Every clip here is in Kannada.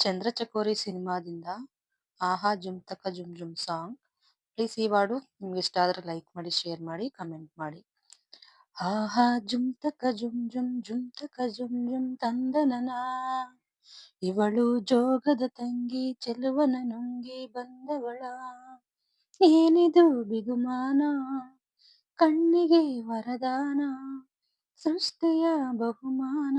ಚಂದ್ರಚಕೋರಿ ಸಿನಿಮಾದಿಂದ 'ಆಹಾ ಜುಮ್ತಕ ಜುಮ್ ಜುಮ್' ಸಾಂಗ್. ಪ್ಲೀಸ್ ಈ ಹಾಡು ನಿಮ್ಗೆ ಇಷ್ಟ ಆದ್ರೆ ಲೈಕ್ ಮಾಡಿ, ಶೇರ್ ಮಾಡಿ, ಕಮೆಂಟ್ ಮಾಡಿ. ಆಹಾ ಜುಮ್ ತಕ ಜುಮ್ ಜುಮ್ ಜುಮ್ ತಕ ಜುಮ್ ಜುಮ್ ತಂದನನ ಇವಳು ಜೋಗದ ತಂಗಿ ಚೆಲುವನ ನುಂಗಿ ಬಂದವಳ ಏನಿದು ಬಿಗುಮಾನ ಕಣ್ಣಿಗೆ ವರದಾನ ಸೃಷ್ಟಿಯ ಬಹುಮಾನ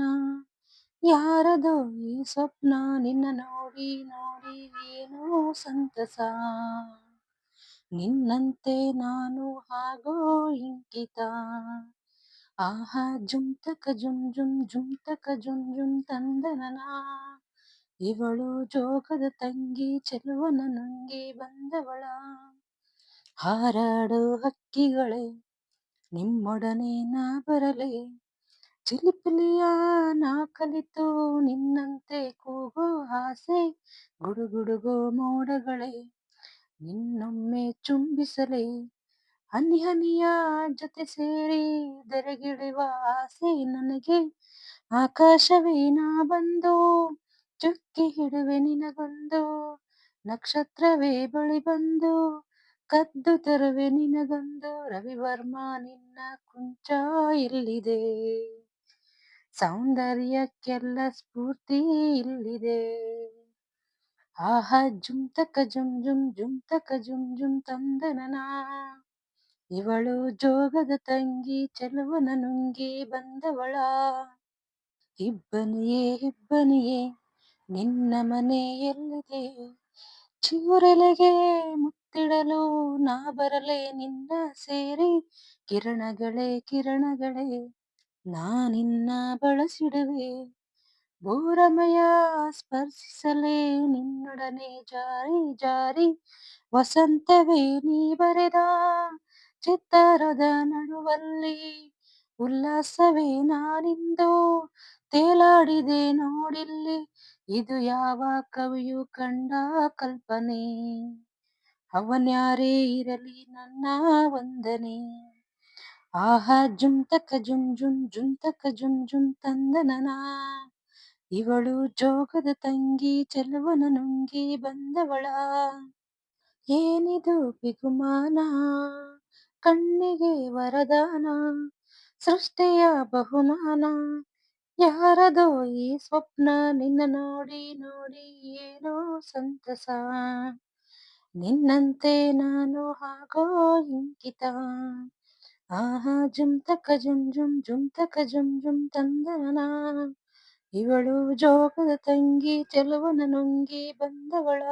ಯಾರದೋ ಈ ಸ್ವಪ್ನ ನಿನ್ನ ನೋಡಿ ನೋಡಿ ಏನೋ ಸಂತಸ. ನಿನ್ನಂತೆ ನಾನು ಹಾಗೋ ಇಂಕಿತ. ಆಹಾ ಜುಂತಕ ಜುಮ್ ಜುಂ ತಕ ಜುಮ್ ಜುಮ್ ತಂದನನ. ಇವಳು ಜೋಗದ ತಂಗಿ, ಚೆಲುವನ ನುಂಗಿ ಬಂದವಳ. ಹಾರಾಡು ಹಕ್ಕಿಗಳೇ, ನಿಮ್ಮೊಡನೆ ನಾ ಬರಲೇ. ಚಿಲಿಪಿಲಿಯ ನಾ ಕಲಿತು ನಿನ್ನಂತೆ ಕೂಗೋ ಆಸೆ, ಗುಡುಗುಡುಗೋ ಮೋಡಗಳೇ, ನಿನ್ನೊಮ್ಮೆ ಚುಂಬಿಸಲೆ, ಹನಿ ಹನಿಯ ಜೊತೆ ಸೇರಿ ಧರೆಗಿಳಿಯುವ ಆಸೆ ನನಗೆ, ಆಕಾಶವೇ ನಾ ಬಂದು ಚುಕ್ಕಿ ಹಿಡುವೆ ನಿನಗೊಂದು, ನಕ್ಷತ್ರವೇ ಬಳಿ ಬಂದು ಕದ್ದು ತರುವೆ ನಿನಗೊಂದು, ರವಿವರ್ಮ ನಿನ್ನ ಕುಂಚ ಇಲ್ಲಿದೆ. ಸೌಂದರ್ಯಕ್ಕೆಲ್ಲ ಸ್ಫೂರ್ತಿ ಇಲ್ಲಿದೆ. ಆಹಾ ಜುಮ್ ತಕ ಜುಮ್ ಜುಮ್ ಜುಮ್ ತಕ ಜುಮ್ ಜುಮ್ ತಂದನನ. ಇವಳು ಜೋಗದ ತಂಗಿ, ಚೆಲುವನ ನುಂಗಿ ಬಂದವಳ. ಇಬ್ಬನಿಯೇ ಇಬ್ಬನಿಯೇ, ನಿನ್ನ ಮನೆಯಲ್ಲಿದೆ ಚೂರೆಲೆಗೆ ಮುತ್ತಿಡಲು ನಾ ಬರಲೇ ನಿನ್ನ ಸೇರಿ. ಕಿರಣಗಳೇ ಕಿರಣಗಳೇ ನಾ ನಿನ್ನ ಬಳಸಿಡುವೆ ಭೂರಮೆಯ ಸ್ಪರ್ಶಿಸಲೇ ನಿನ್ನೊಡನೆ ಜಾರಿ ಜಾರಿ. ವಸಂತವೇ ನೀ ಬರೆದ ಚಿತ್ತಾರದ ನಡುವಲ್ಲಿ ಉಲ್ಲಾಸವೇ ನಾನಿಂದು ತೇಲಾಡಿದೆ ನೋಡಿಲ್ಲಿ. ಇದು ಯಾವ ಕವಿಯು ಕಂಡ ಕಲ್ಪನೆ? ಅವನ್ಯಾರೇ ಇರಲಿ ನನ್ನ ವಂದನೆ. ಆಹಾ ಜುಂತಕ ಜುಂ ಜುಂ ಜುಂತಕ ಜುಂ ಜುಂ ತಂದನನ ಇವಳು ಜೋಗದ ತಂಗಿ, ಚೆಲುವನ ನುಂಗಿ ಬಂದವಳ. ಏನಿದು ಬಿಗುಮಾನ ಕಣ್ಣಿಗೆ ವರದಾನ? ಸೃಷ್ಟಿಯ ಬಹುಮಾನ? ಯಾರದೋ ಈ ಸ್ವಪ್ನ ನಿನ್ನ ನೋಡಿ ನೋಡಿ ಏನೋ ಸಂತಸ. ನಿನ್ನಂತೆ ನಾನು ಹಾಗೋ ಇಂಕಿತ. ಆಹಾ, ಜುಮ್ ತಕ ಜುಂ ಜುಮ್ ಜುಮ್ ತಕ ಜುಮ್ ತಂದನನ ಇವಳು ಜೋಗದ ತಂಗಿ, ಚೆಲುವನ ನುಂಗಿ ಬಂದವಳ.